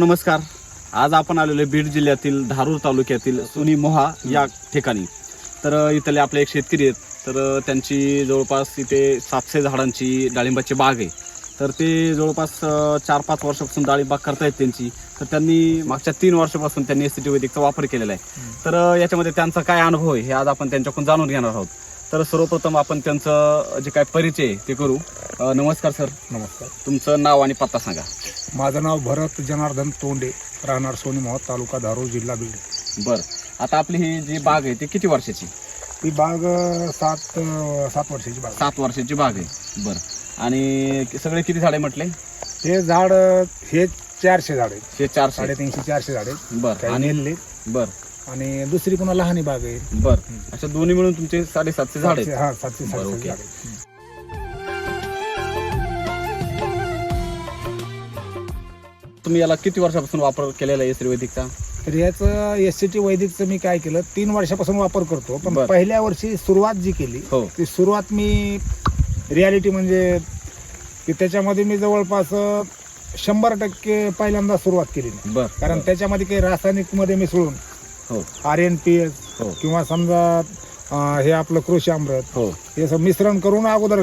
नमस्कार. आज आपण आलेलो बीड जिल्ह्यातील धारूर तालुक्यातील सुनी मोहा या ठिकाणी. तर इथले आपले एक शेतकरी आहेत. तर त्यांची जवळपास इथे सातशे झाडांची डाळिंबाची बाग आहे. तर ते जवळपास चार पाच वर्षापासून डाळिंब बाग करतायत त्यांची. तर त्यांनी मागच्या तीन वर्षापासून त्यांनी एस टी वैदिकचा वापर केलेला आहे. तर याच्यामध्ये त्यांचा काय अनुभव आहे हे आज आपण त्यांच्याकडून जाणून घेणार आहोत. तर सर्वप्रथम आपण त्यांचं जे काय परिचय आहे ते करू. नमस्कार सर. नमस्कार. तुमचं नाव आणि पत्ता सांगा. माझं नाव भरत जनार्दन तोंडे राहणार सोनी मोहोळ तालुका धारूर जिल्हा बीड. बर. आता आपली ही जी बाग आहे ती किती वर्षाची? ही बाग अं, सात अं, सात वर्षाची बाग सात वर्षाची बाग आहे. बर. आणि सगळे किती झाडे म्हटले? हे झाड अं, हे चारशे झाड आहेत. हे चारशे. साडेतीनशे चारशे झाड आहेत. बर. काही आणि बर. आणि दुसरी पुन्हा लहानी बाग आहे. बर. अशा दोन्ही मिळून तुमचे साडेसातशे झाड सातशे- हा सातशे बरं, सातशे ओके. झाड आहेत. तुम्ही याला किती वर्षापासून वापर केलेला आहे वैदिकचा? तर याचं एस सी टी वैदिकचं मी काय केलं तीन वर्षापासून वापर करतो. पण बरं. पहिल्या वर्षी सुरुवात जी केली हो. ती सुरुवात मी रियालिटी म्हणजे की त्याच्यामध्ये मी जवळपास अं, शंभर टक्के पहिल्यांदा सुरुवात केली नाही. बर कारण त्याच्यामध्ये काही रासायनिकमध्ये मिसळून हो. आर एन पी एस हो. किंवा समजा अं, हे आपलं कृषी अमृत हो. हे असं मिश्रण करून अगोदर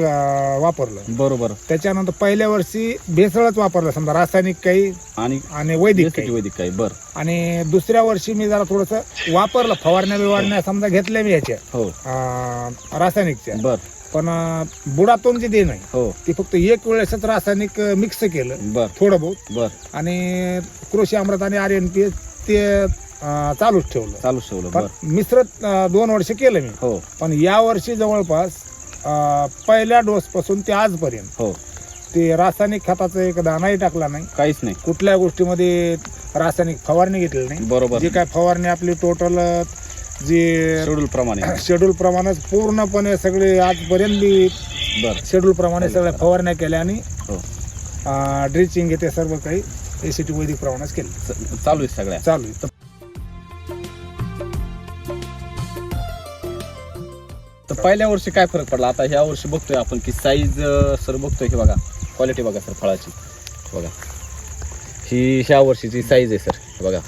वापरलं. बरोबर. त्याच्यानंतर पहिल्या वर्षी भेसळच वापरलं समजा रासायनिक काही आणि आणि वैदिक काही. वैदिक काही बर. आणि दुसऱ्या वर्षी मी जरा थोडस वापरलं फवारण्या बिवारण्या समजा घेतल्या मी ह्याच्या हो. अं, रासायनिकच्या. बर. पण अं, बुडातून जे दे नाही हो. ती फक्त एक वेळेसच रासायनिक मिक्स केलं बर. थोडं बहुत. बर. आणि कृषी अमृत आणि आर एन पी ते अं, चालूच ठेवलं. चालू ठेवलं पण बर. मिश्रत अं, दोन वर्ष केलं मी. हो. पण या वर्षी जवळपास अं, पहिल्या डोस पासून ते आजपर्यंत हो. ते रासायनिक खताचा एक दाणाही टाकला नाही. काहीच नाही. कुठल्या गोष्टीमध्ये रासायनिक फवारणी घेतलेली नाही. बरोबर. जे काय फवारणी आपली टोटल जे शेड्यूल प्रमाणे. शेड्यूल प्रमाणे पूर्णपणे सगळे आजपर्यंत बी बर. शेड्यूल प्रमाणे सगळ्या फवारण्या केल्या आणि हो. ड्रिचिंग ते सर्व काही एसीटी वैदिक प्रमाणात केले. च- चालू आहे सगळ्या. चालू आहे. पहिल्या वर्षी काय फरक पडला आता ह्या वर्षी बघतोय आपण की साईज सर बघतोय की बघा क्वालिटी बघा सर फळाची बघा ही ह्या वर्षीची साईज आहे सर बघा.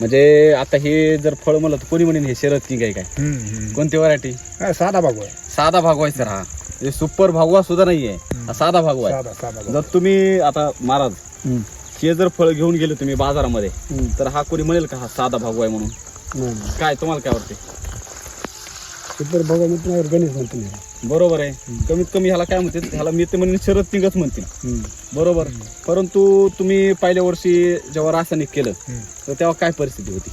म्हणजे आता हे जर फळ म्हणलं तर कोणी म्हणेन हे शरद किंग आहे काय. कोणती व्हरायटी साधा भागवा आहे. साधा भागवा आहे सर हा हे सुपर भागवा सुद्धा नाहीये हा साधा भागवा आहे. जर तुम्ही आता महाराज. हे जर फळ घेऊन गेले तुम्ही बाजारामध्ये. तर हा कोणी म्हणेल का हा साधा भागवा आहे म्हणून. काय तुम्हाला काय वाटते सुपर भागवा म्हटल्यावर गणेश म्हणतो मी. बरोबर आहे कमीत कमी ह्याला काय म्हणतील ह्याला मी ते म्हणेन शरद तिंगच म्हणतील. बरोबर परंतु तुम्ही पहिल्या वर्षी जेव्हा रासायनिक केलं. तर तेव्हा काय परिस्थिती होती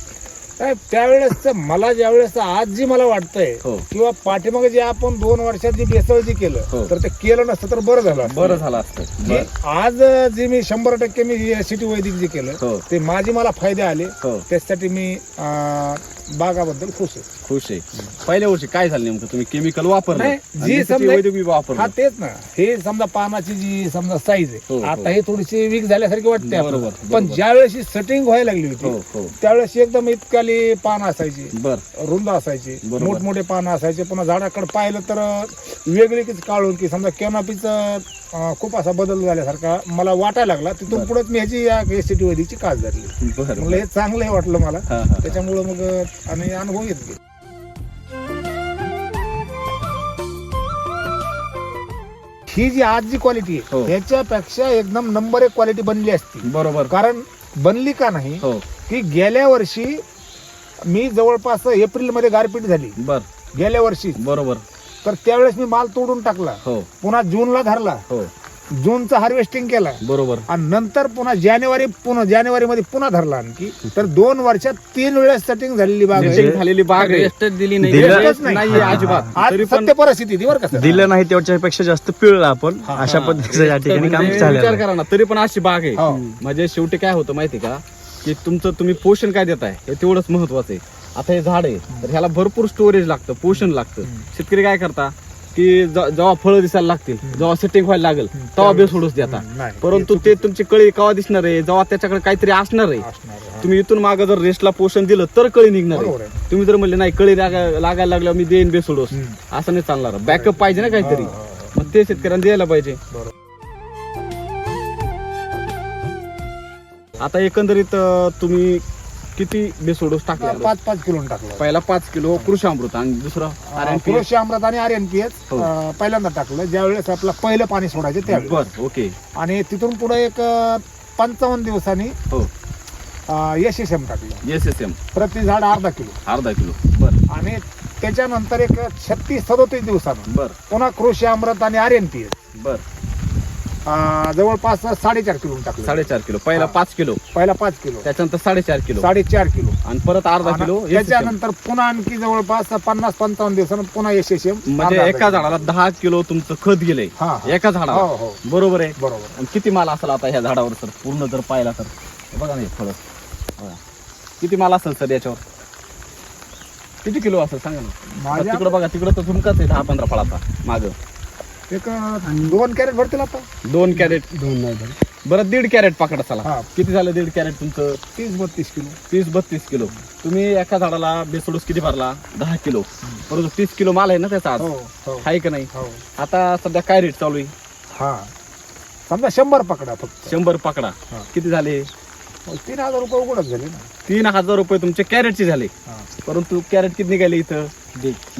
काय त्यावेळेस मला ज्यावेळेस आज जी मला वाटतंय हो किंवा पाठीमागे जे आपण दोन वर्षात जे बेसळ जे हो. केलं तर ते केलं नसतं तर बरं झालं असतं. बरं झालं असतं जे बरं. आज जे मी शंभर टक्के मी सिटी वैदिक जे केलं हो ते माझे मला फायदे आले हो त्यासाठी मी अं, बागाबद्दल खुश आहे खुश आहे पहिल्या वर्षी काय झालं नेमकं तुम्ही केमिकल वापरलं नाही, आणि जी समजा- वैदिक बी हा वापरलं तेच ना हे समजा पानाची जी समजा साईज हो, आहे हो. आता हे थोडीशी वीक झाल्यासारखी वाटते बरोबर, आपल्याला. बरोबर. पण ज्या वेळेस सेटिंग व्हायला लागली हो होती हो त्यावेळेस एकदम इतकाली पान असायची. बर. रुंद असायची. बरोबर. मोठमोठे पानं असायचे. पुन्हा झाडाकडे पाहिलं तर वेगळी काढून की समजा कॅनॉपीचं खूप असा बदल झाल्यासारखा मला वाटायला लागला. तिथून. पुढे मी ह्याची या एसीटी वैदिकची कास धरली. बर म्हणलं हे चांगलं आहे वाटलं मला. हा हा. त्याच्यामुळं मग आणि अनुभव येत गेले ही जी आज जी क्वालिटी हो. आहे ह्याच्यापेक्षा एकदम नंबर एक क्वालिटी बनली असती. बरोबर. कारण बनली का नाही हो. की गेल्या वर्षी मी जवळपास एप्रिलमध्ये गारपीट झाली. बर. गेल्या वर्षी. बरोबर. तर त्यावेळेस मी माल तोडून टाकला. हो. पुन्हा जूनला धरला. हो. जूनचं हार्वेस्टिंग केला. बरोबर. आणि नंतर पुन्हा जानेवारी पुन्हा जानेवारी मध्ये पुन्हा धरला आणखी. तर दोन वर्षात तीन वेळेस सेटिंग झालेली बाग आहे. Setting झालेली बाग आहे. दिली नाही. दिलं- अजिबात. आज तरी पण सत्य परिस्थिती ती बरं का सर? दिलं नाही त्याच्यापेक्षा जास्त पिळलं आपण. अशा. पद्धतीचं या ठिकाणी काम म्हणजे विचार. करा ना तरी पण अशी बाग आहे. हो. म्हणजे शेवटी काय होतं माहिती का? की तुमचं तुम्ही पोषण काय देताय हे तेवढंच महत्वाचं आहे. आता हे झाड आहे तर ह्याला भरपूर स्टोरेज लागतं पोषण लागतं. शेतकरी काय करता की जेव्हा फळं दिसायला लागतील जेव्हा सेटिंग व्हायला लागेल तेव्हा बेस सोडूच देता. परंतु ते तुमची कळी केव्हा दिसणार आहे जेव्हा त्याच्याकडे काहीतरी असणार आहे. तुम्ही इथून मागं जर रेस्टला पोषण दिलं तर कळी निघणार आहे. तुम्ही जर म्हणले नाही कळी लागा- लागायला लागल्यावर मी देईन बेसोडोस. असं नाही चालणार. बॅकअप पाहिजे ना काहीतरी. मग ते शेतकऱ्यांना द्यायला पाहिजे. आता एकंदरीत अं, तुम्ही किती बेसोडोस टाकले? पाच पाच किलो टाकलं. पहिला पाच किलो कृषी अमृत आणि दुसरं कृषी अमृत आणि आर एन पी हो. पहिल्यांदा टाकलं. ज्यावेळेस आपलं पहिलं पाणी सोडायचं त्यावेळेस. बर ओके. आणि तिथून पुढे एक पंचावन्न दिवसांनी हो. एस एस एम टाकलं. एस एस एम प्रति झाड अर्धा किलो. अर्धा किलो. बर. आणि त्याच्यानंतर एक छत्तीस सदोतीस दिवसानं बर. पुन्हा कृषी अमृत आणि आर एन पी एच बर. जवळपास साडेचार किलो टाकलं. साडेचार किलो. पहिला हा. पाच किलो. पहिला पाच किलो. त्याच्यानंतर साडेचार किलो. साडेचार किलो. आणि परत अर्धा किलो आणि SSM. त्याच्यानंतर पुन्हा आणखी जवळपास पन्नास पंचावन्न दिवसानं पुन्हा एस एस एम. म्हणजे एका झाडाला दहा किलो तुमचं खत गेलंय. हा. हा. एका हो झाडाला हो. बरोबर आहे? बरोबर. आणि किती माल असेल आता ह्या झाडावर सर? पूर्ण जर पाहिला तर. हे बघा ना हे फळ. बघा. किती माल असेल सर याच्यावर? किती किलो असेल सांगा ना. माझ्या तिकडे बघा तिकडे तर झुमकाच आहे दहा पंधरा फळाचा. माग. एक दोन कॅरेट भरतील आता? दोन कॅरेट. दोन नाही बरं दीड कॅरेट पकडा चला. हा किती झालं दीड कॅरेट तुमचं? तीस बत्तीस किलो. तीस बत्तीस किलो. तुम्ही एका झाडाला बेसोडूस किती भरला? दहा किलो. परंतु तीस किलो माल आहे ना त्याचा आज? हो हो. आहे का नाही? हो. आता सध्या काय रेट चालू आहे? हा. समजा शंभर पकडा फक्त. शंभर पकडा. हा. किती झाले? तीन हजार रुपये उघडच झाले ना. तीन हजार रुपये तुमचे कॅरेटचे झाले. हा. परंतु कॅरेट किती निघाले इथं?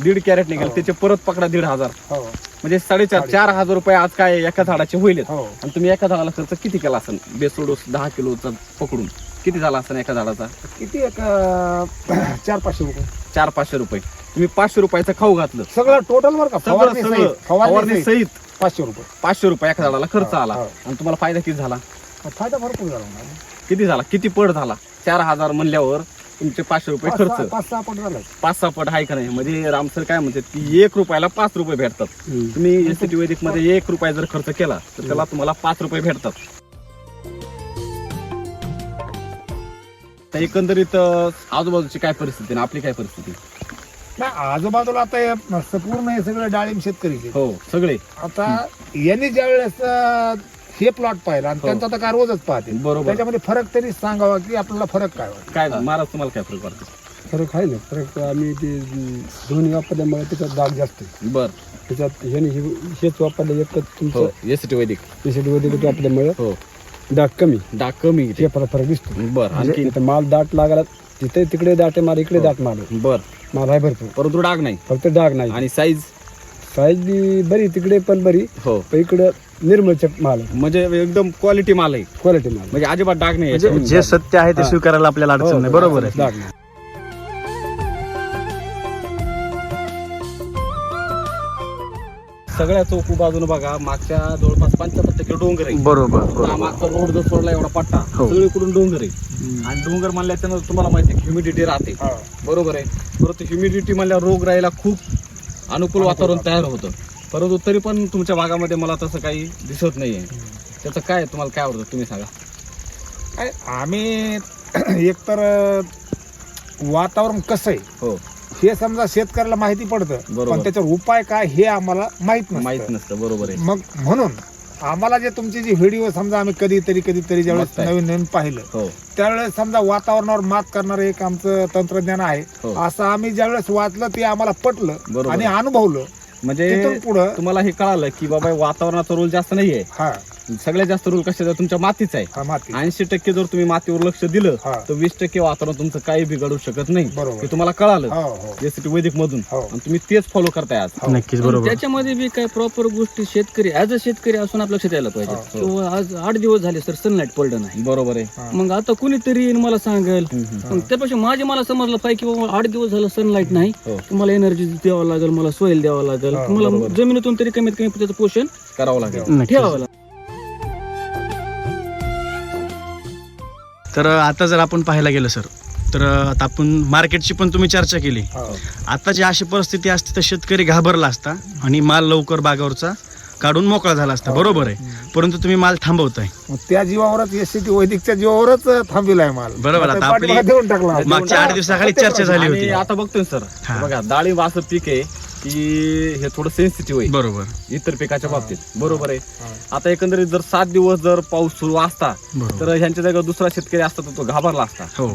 दीड. कॅरेट निघाले. हो. त्याचे परत पकडा दीड हजार. हो. म्हणजे साडेचार. चार हजार रुपये आज काय एका झाडाचे होईल हो. आणि तुम्ही एका झाडाला खर्च किती केला असेल? बेसोडोस दहा किलोचा पकडून. किती झाला असेल एका झाडाचा? किती एक अं, चार पाचशे रुपये. चार पाचशे रुपये. तुम्ही पाचशे रुपयाचं खाऊ घातलं. सगळं टोटल वर का? सगळं फवारणी सगळं. सहित, फवारणी फवारणी सहित. सहित. पाचशे रुपये. पाचशे रुपये एका झाडाला खर्च आला. हो. आणि तुम्हाला फायदा किती झाला? फायदा भरपूर झाला. किती झाला? किती पट झाला? चार हजार म्हणल्यावर तुमचे पाचशे रुपये खर्च. पाच सहा पट झाला. पाच सहा पट आहे का नाही? म्हणजे रामसर काय म्हणतात की एक रुपयाला पाच रुपये भेटतात. तुम्ही एसीटी वैदिकमध्ये एक रुपया जर खर्च केला तर त्याला तुम्हाला पाच रुपये भेटतात. तर एकंदरीत आजूबाजूची काय परिस्थिती आणि आपली काय परिस्थिती? नाही आजूबाजूला आता हे मस्त पूर्ण हे सगळं डाळिंब शेतकरी. हो सगळे. आता यांनी ज्या वेळेस हे प्लॉट पाहिला आणि हो. त्यांचा आता काय रोजच पाहते बरोबर. त्याच्यामध्ये फरक तरी सांगावा की आपल्याला फरक काय वाटतं? काय महाराज तुम्हाला काय फरक वाटतो? फरक आहे ना फरक आम्ही ते दोन्ही वापरल्यामुळे त्याच्यात दाग जास्त आहे. बर. त्याच्यात ह्याने हे- हेच वापरलं एकच हो तुमचं एसीटी वैदिक एसिड वगैरे वापरल्यामुळे हो. दाग कमी. डाग कमी इथे. हे फरक फरक दिसतो. बर आणखी म्हणजे इथं माल दाट लागला तिथे तिकडे दाट आहे माल इकडे हो. दाट माल आहे. बर. माल आहे भरपूर. परंतु डाग नाही. फक्त डाग नाही. आणि साईज साईज बी बरी तिकडे पण बरी. हो. पण इकडं निर्मळ चक माल आहे. म्हणजे एकदम क्वालिटी माल आहे. क्वालिटी माल म्हणजे अजिबात डाग नाही म्हणजे. जे सत्य आहे ते हा. स्वीकारायला आपल्याला हो, अडचण नाही बरोबर आहे. नाही. सगळ्या चौकू बाजूने बघा मागच्या जवळपास पंच्याहत्तर टक्के डोंगर आहे. बरोबर हा बरोबर मागचा रोड जो सोडला एवढा पट्टा हो. सगळीकडून डोंगर आहे. आणि डोंगर म्हणल्याच्या तुम्हाला माहिती आहे ह्युमिडिटी राहते. हा. बरोबर आहे. परंतु ह्युमिडिटी म्हणल्यावर रोग राहायला खूप अनुकूल वातावरण. तयार होतं. परंतु तरी पण तुमच्या भागामध्ये मला तसं काही दिसत नाहीये. त्याचं काय तुम्हाला काय आवडतं? तुम्ही सांगा. काय आम्ही एकतर वातावरण कसं आहे? हो. हे समजा शेतकऱ्याला माहिती पडतं बरोबर. पण त्याच्यावर उपाय काय हे आम्हाला माहीत माहीत नसतं नसतं. बरोबर आहे. मग म्हणून आम्हाला जे तुमचे जे व्हिडिओ समजा आम्ही कधीतरी कधीतरी ज्यावेळेस बघताय. नवीन नवीन पाहिलं हो. त्यावेळेस समजा वातावरणावर मात करणारं एक आमचं तंत्रज्ञान आहे. हो. असं आम्ही ज्यावेळेस वाचलं ते आम्हाला पटलं बरोबर. आणि अनुभवलं. म्हणजे तिथून पुढं तुम्हाला हे कळालं की बाबा वातावरणाचा रोल जास्त नाहीये. हा. सगळ्यात जास्त रोल कशाचा तुमच्या मातीचा आहे. हा माती. ऐंशी टक्के जर तुम्ही मातीवर लक्ष दिलं हा. तर वीस टक्के वातावरण तुमचं काही बिघडू शकत नाही. बरोबर. हे तुम्हाला कळालं. हो हो. एसीटी वैदिक मधून. हो. आणि तुम्ही तेच फॉलो करताय आज. नक्कीच पण बरोबर. त्याच्यामध्ये बी काय प्रॉपर गोष्टी शेतकरी ऍज अ शेतकरी असून आपल्या लक्षात यायला पाहिजे. हो. तो आज आठ दिवस झाले सर सनलाईट पडलं नाही. बरोबर आहे. हा. मग आता कुणीतरी येईन मला सांगेल. मग त्यापेक्षा माझे मला समजलं पाहिजे की बाबा आठ दिवस झालं सनलाईट नाही. हो. तुम्हाला एनर्जी द्यावं लागेल मला सोयल द्यावं लागेल. हा, तुम्हाला बरोबर. जमिनीतून तरी कमीत कमी त्याचं पोषण करावं लागेल. ठेवावं नक्कीच लागेल. तर आता जर आपण पाहायला गेलं सर तर आता आपण मार्केटची पण तुम्ही चर्चा केली. हो. आताची अशी परिस्थिती असते तर शेतकरी घाबरला असता आणि माल लवकर बागावरचा काढून मोकळा झाला असता. बरोबर आहे. परंतु तुम्ही माल थांबवताय. मग त्या जीवावरच टी वैदिकच्या जीवावरच थांबिलाय माल. बरोबर, आता आता आपली- देऊन टाकला. मागच्या आठ दिवसाखाली चर्चा झाली होती. आता बघतोय सर. हा. बघा डाळिंब असं पीक आहे. की हे थोडं सेन्सिटिव्ह आहे. बरोबर. इतर पिकाच्या बाबतीत. बरोबर आहे. आता एकंदरीत जर सात दिवस जर पाऊस सुरू असता बरोबर. तर ह्यांच्या जागा दुसरा शेतकरी असता तर तो घाबरला असता. हो.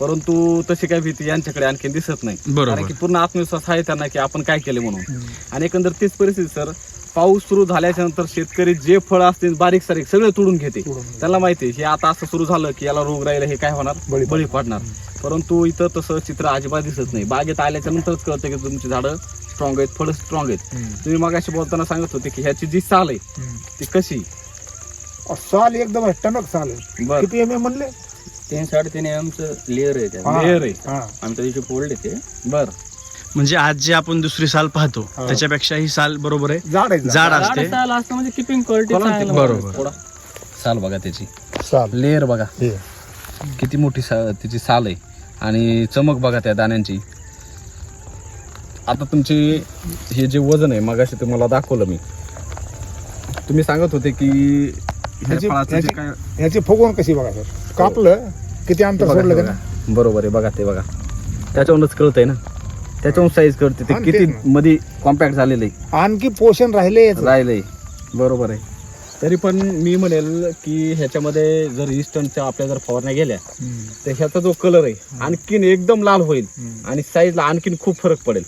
परंतु तशी काही भीती यांच्याकडे आणखी दिसत नाही. बरोबर. कारण की पूर्ण आत्मविश्वास आहे त्यांना की आपण काय केले म्हणून. आणि एकंदर तीच परिस्थिती सर पाऊस सुरू झाल्याच्यानंतर शेतकरी जे फळ असतील बारीक सारीक सगळे तोडून घेते. त्याला माहिती आहे, हे आता असं सुरू झालं की याला रोग राहिला हे काय होणार? बळी बळी पडणार. परंतु इथं तसं चित्र अजिबात दिसत नाही. बागेत आल्याच्या नंतरच कळतं की तुमची झाडं स्ट्रॉंग आहेत फळं स्ट्रॉंग आहेत. तुम्ही मगाशी बोलताना सांगत होते की ह्याची जी साल आहे. ती कशी? अ, साल एकदम टणक साल आहे. बर. किती एम एम म्हणले? तीन साडेतीन एमचं लेअर आहे त्यात. हा. लेअर आहे. हा. आम्ही त्या दिवशी फोल्ड ते. बर. म्हणजे आज जे आपण दुसरी साल पाहतो हो. त्याच्यापेक्षा ही साल बरोबर आहे. जाड आहे जाड. असते. साल असतं म्हणजे किपिंग क्वालिटी बरोबर. साल बघा त्याची. साल. लेअर बघा. हे. किती मोठी सा- तिची साल आहे. आणि चमक बघा त्या दाण्यांची. आता तुमची हे जे वजन आहे मगाशी तुम्हाला दाखवलं मी. तुम्ही सांगत होते की ह्या ह्याची- फळाचं जे ह्याची- काय- ह्याची फुगवून कशी बघा सर? कापलं किती अंतर बघा, सोडलं बघा. बरोबर आहे बघा ते बघा. त्याच्यावरूनच कळतंय ना. त्याच्यावरून साईज कळते. ते हा, किती ना. मध्ये कॉम्पॅक्ट झालेलं आहे आणखी पोषण राहिले याचं. राहिलंय. बरोबर आहे. तरी पण मी म्हणेल की ह्याच्यामध्ये जर इस्टनच्या आपल्या जर फवारण्या गेल्या हम्म. तर ह्याचा जो कलर आहे आणखीन एकदम लाल होईल. हम्म. आणि साईजला आणखीन खूप फरक पडेल.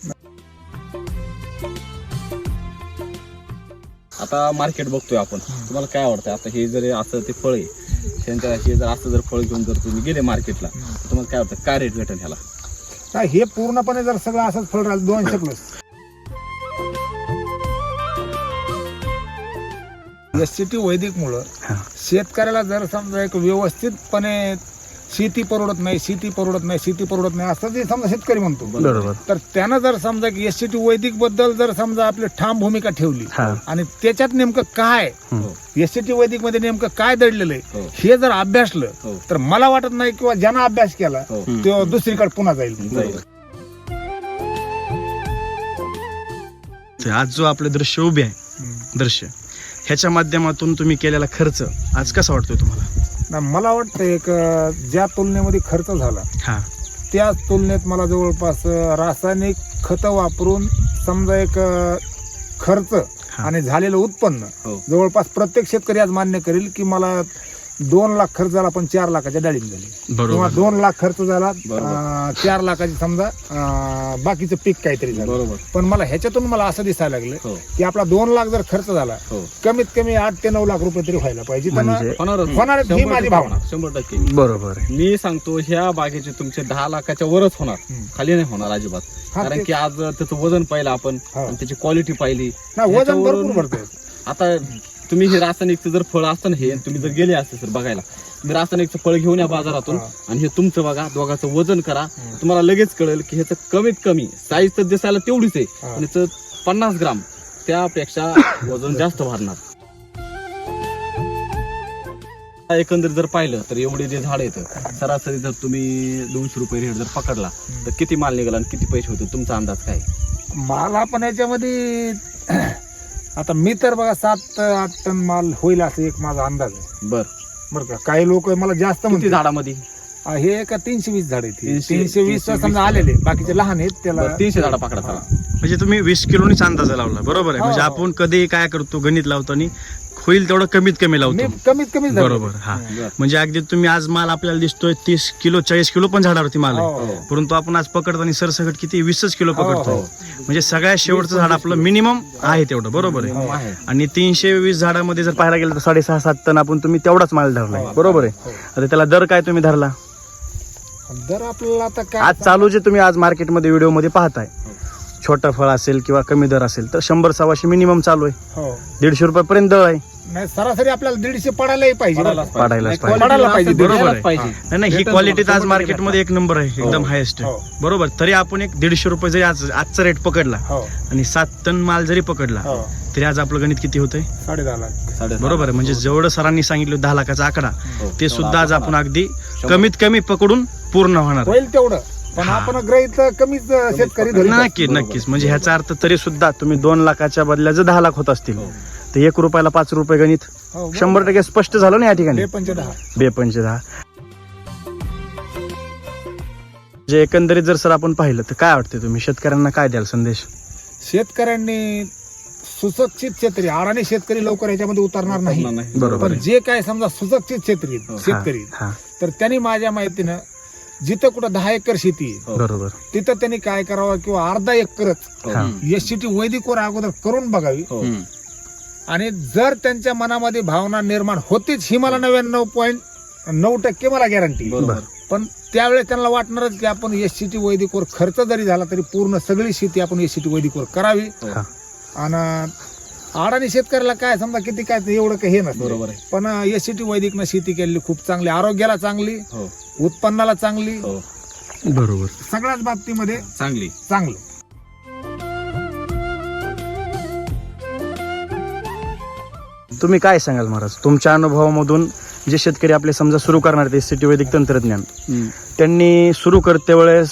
आता मार्केट बघतोय आपण. तुम्हाला काय वाटतं आता हे जर असं ते फळ आहे त्यांच्या हे जर असं जर फळ घेऊन जर तुम्ही गेले मार्केटला तर तुम्हाला काय वाटतं काय रेट भेटेल ह्याला? नाही, हे पूर्णपणे जर सगळं असंच फळ राहिलं दोनशे प्लस एस सी टी वैदिक मुळे. शेतकऱ्याला जर समजा एक व्यवस्थितपणे शेती परवडत नाही शेती परवडत नाही शेती परवडत नाही असं जे समजा शेतकरी म्हणतो बरोबर तर त्यानं जर समजा की एस सी टी वैदिकबद्दल जर समजा आपली ठाम भूमिका ठेवली हा आणि त्याच्यात नेमकं काय हम्म. एस सी टी वैदिकमध्ये नेमकं काय दडलेलं आहे हो. हे जर अभ्यासलं हो. तर मला वाटत नाही किंवा ज्यानं अभ्यास केला हो. तो दुसरीकडे पुन्हा जाईल जाईल. तर आज जो आपले दृश्य उभे आहे. दृश्य ह्याच्या माध्यमातून तुम्ही केलेला खर्च आज कसा वाटतोय तुम्हाला नाही, मला वाटतं एक ज्या तुलनेमध्ये खर्च झाला हा त्या तुलनेत मला जवळपास रासायनिक खतं वापरून समजा एक खर्च आणि झालेलं उत्पन्न हो. जवळपास प्रत्येक शेतकरी आज मान्य करेल की मला दोन लाख खर्च झाला पण चार लाखाच्या डाळीम झाली. किंवा बरोबर दोन लाख खर्च झाला. अं, चार लाखाची समजा अं, बाकीचं पीक काहीतरी झालं. बरोबर. पण मला ह्याच्यातून मला असं दिसायला लागलं हो. की आपला दोन लाख जर खर्च झाला हो. कमीत कमी आठ ते नऊ लाख रुपये तरी व्हायला पाहिजे. म्हणजे होणारच होणार ही शंभर माझी टक्के भावना. होणार, शंभर टक्के. बरोबर आहे. मी सांगतो ह्या बागेचे तुमचे दहा लाखाच्या वरच होणार. खाली नाही होणार अजिबात. हा, कारण ते- की आज त्याचं वजन पाहिलं आपण हो. आणि त्याची क्वालिटी पाहिली. नाही वजन भरपूर भरतंय. आता तुम्ही हे रासायनिकचं जर फळ असतं ना हे तुम्ही जर गेले असते सर बघायला तुम्ही रासायनिकचं फळ घेऊन या बाजारातून. आणि हे तुमचं बघा दोघाचं वजन करा. तुम्हाला लगेच कळेल की ह्याचं कमीत कमी साईज तर दिसायला तेवढीच आहे. पण याचं पन्नास ग्राम त्यापेक्षा वजन जास्त भरणार एकंदरीत जर पाहिलं तर एवढे जे झाड आहेत सरासरी जर तुम्ही दोनशे रुपये रेट जर पकडला तर किती माल निघाला आणि किती पैसे होते? तुमचा अंदाज काय मला पण याच्यामध्ये आता मी तर बघा सात आठ टन माल होईल असं एक माझा अंदाज आहे. बर. बरं का? काही लोक मला जास्त किती म्हणते झाडामध्ये? हे का तीनशे वीस झाड आहेत तीनशे- तीनशे वीस तीनशे समजा. आलेले. बाकीचे लहान आहेत त्याला बरं, तीनशे झाडं पकडा. चला. म्हणजे तुम्ही वीस किलोनीच अंदाजा लावला. बरोबर आहे. हो, म्हणजे हो. आपण कधी काय करतो गणित लावतो आणि होईल तेवढं कमीत कमी मी लावतो कमीत कमी बरोबर हा. म्हणजे अगदी तुम्ही आज माल आपल्याला दिसतोय तीस किलो चाळीस किलो पण झाडावरती माल आहे. हो. परंतु आपण आज पकडताना सरसकट किती वीसच किलो हो, पकडतोय हो. म्हणजे सगळ्यात शेवटचं झाड आपलं मिनिमम आहे तेवढं बरोबर आहे. आणि तीनशे वीस झाडामध्ये जर पाहायला गेलं तर साडेसहा सात टन आपण तुम्ही तेवढाच माल धरलाय. बरोबर आहे. आता त्याला दर काय तुम्ही धरला? दर आपल्याला आता काय आज चालू जे तुम्ही आज मार्केटमध्ये व्हिडिओमध्ये पाहताय छोटं फळ असेल किंवा कमी दर असेल तर शंभर सव्वाशे मिनिमम चालू आहे. दीडशे रुपयापर्यंत दर आहे. नाही सरासरी आपल्याला दीडशे पडायलाही पाहिजे बरं पडायलाच का? पाडायलाच नाही, पाहिजे. quality पडायला पाहिजे, बरोबर आहे. पाहिजे. नाही नाही ही क्वालिटी आज मार्केटमध्ये एक नंबर आहे एकदम हायेस्ट हो. बरोबर तरी आपण एक दीडशे रुपये जरी आज आजचा रेट पकडला हो आणि सात टन माल जरी पकडला हो तरी आज आपलं गणित किती होतंय साडे दहा लाख. बरोबर आहे म्हणजे जेवढं सरांनी सांगितलं दहा लाखाचा आकडा हो. ते सुद्धा आज आपण अगदी. कमीत कमी पकडून पूर्ण होणार आहे. होईल तेवढं पण हा. आपण ग्रहित कमीच शेतकरी धरू नक्की नक्कीच म्हणजे ह्याचा अर्थ तरी सुद्धा तुम्ही दोन लाखाच्या बदल्या जर दहा लाख होत असतील हो. तर एक रुपयाला पाच रुपये गणित. हो, शंभर टक्के स्पष्ट झालं ना या ठिकाणी? पंच दहा. बेपंचे दहा. जे एकंदरीत जर सर आपण पाहिलं तर काय वाटते तुम्ही? शेतकऱ्यांना काय द्याल संदेश? शेतकऱ्यांनी सुशिक्षित शेतकरी अडाणी शेतकरी लवकर याच्यामध्ये उतरणार नाही. बरोबर जे काय समजा सुशिक्षित आहेत, हो. शेतकरी तर त्यांनी माझ्या माहितीनं जिथं कुठं दहा एकर शेती आहे हा. बरोबर. तिथं त्यांनी काय करावं किंवा अर्धा एकरच. एस टी वैदिक वर अगोदर करून बघावी. हो. आणि जर त्यांच्या मनामध्ये भावना निर्माण होतीच ही मला नव्याण्णव पॉईंट नऊ टक्के मला गॅरंटी बरोबर. पण त्यावेळेस त्यांना वाटणारच की आपण एस सी टी वैदिकवर खर्च जरी झाला तरी पूर्ण सगळी शेती आपण एस सी टी वैदिकवर करावी. हो. हा. आणि अडाणी शेतकऱ्याला काय समजा किती काय ते एवढं काही हे नसतं. बरोबर आहे. पण एस सी टी वैदिकनं शेती केलेली खूप चांगली आरोग्याला चांगली हो. उत्पन्नाला चांगली. हो. बरोबर. सगळ्याच बाबतीमध्ये चांगली. चांगलं. तुम्ही काय सांगाल महाराज? तुमच्या अनुभवामधून जे शेतकरी आपले समजा सुरू करणार ते सिटी वैदिक तंत्रज्ञान त्यांनी सुरू करते वेळेस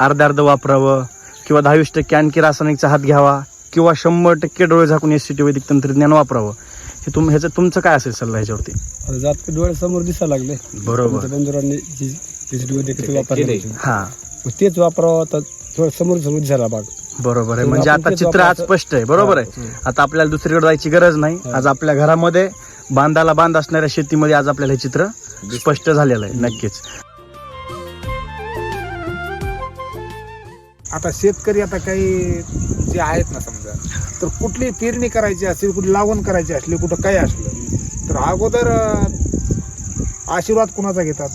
अर्ध अर्ध वापरावं किंवा दहावीस टक्के आणखी रासायनिकचा हात घ्यावा किंवा शंभर टक्के डोळे झाकून एस सिटी वैदिक तंत्रज्ञान वापरावं. हे तुम ह्याचं तुमचं काय असेल सल्ला ह्याच्यावरती? जात डोळ्यासमोर दिसायला लागले. बरोबर. वापरले. हा. मग तेच वापरावं समोर समोर दिसायला बाग बरोबर आहे. म्हणजे आता चित्र आज. स्पष्ट आहे. बरोबर आहे. आता आपल्याला दुसरीकडे जायची गरज नाही. आज आपल्या घरामध्ये बांधाला बांध असणाऱ्या शेतीमध्ये आज आपल्याला हे चित्र स्पष्ट झालेलं आहे. नक्कीच. आता शेतकरी आता काही जे आहेत ना समजा तर कुठली पेरणी करायची असेल कुठली लागवण करायची असली कुठं काही असलं तर अगोदर आशीर्वाद कुणाचा घेतात?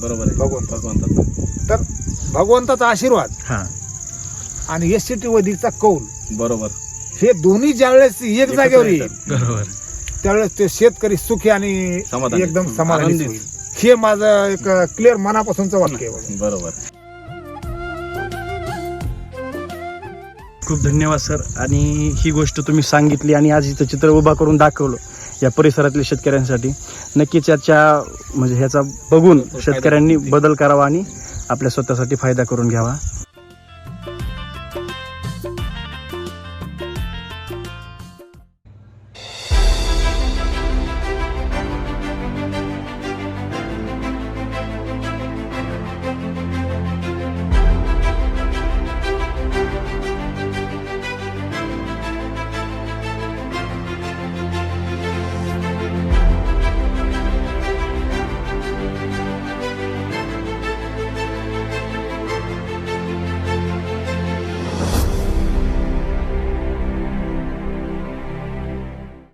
बरोबर आहे. भगवंत भगवंताचा. तर भगवंताचा आशीर्वाद. हा. आणि एस सी टी वैदिकचा कौल. बरोबर. हे दोन्ही ज्यावेळेस एक जागेवर येईल. बरोबर. त्यावेळेस ते शेतकरी सुखी आणि समाधानी. एकदम समाधानी. होईल. हे माझं एक क्लिअर मनापासूनचं वाक्य आहे. बघा. बरोबर. खूप धन्यवाद सर. आणि ही गोष्ट तुम्ही सांगितली आणि आज इथं चित्र उभा करून दाखवलं या परिसरातल्या शेतकऱ्यांसाठी. नक्कीच याच्या म्हणजे ह्याचा बघून शेतकऱ्यांनी बदल करावा आणि आपल्या स्वतःसाठी फायदा करून घ्यावा.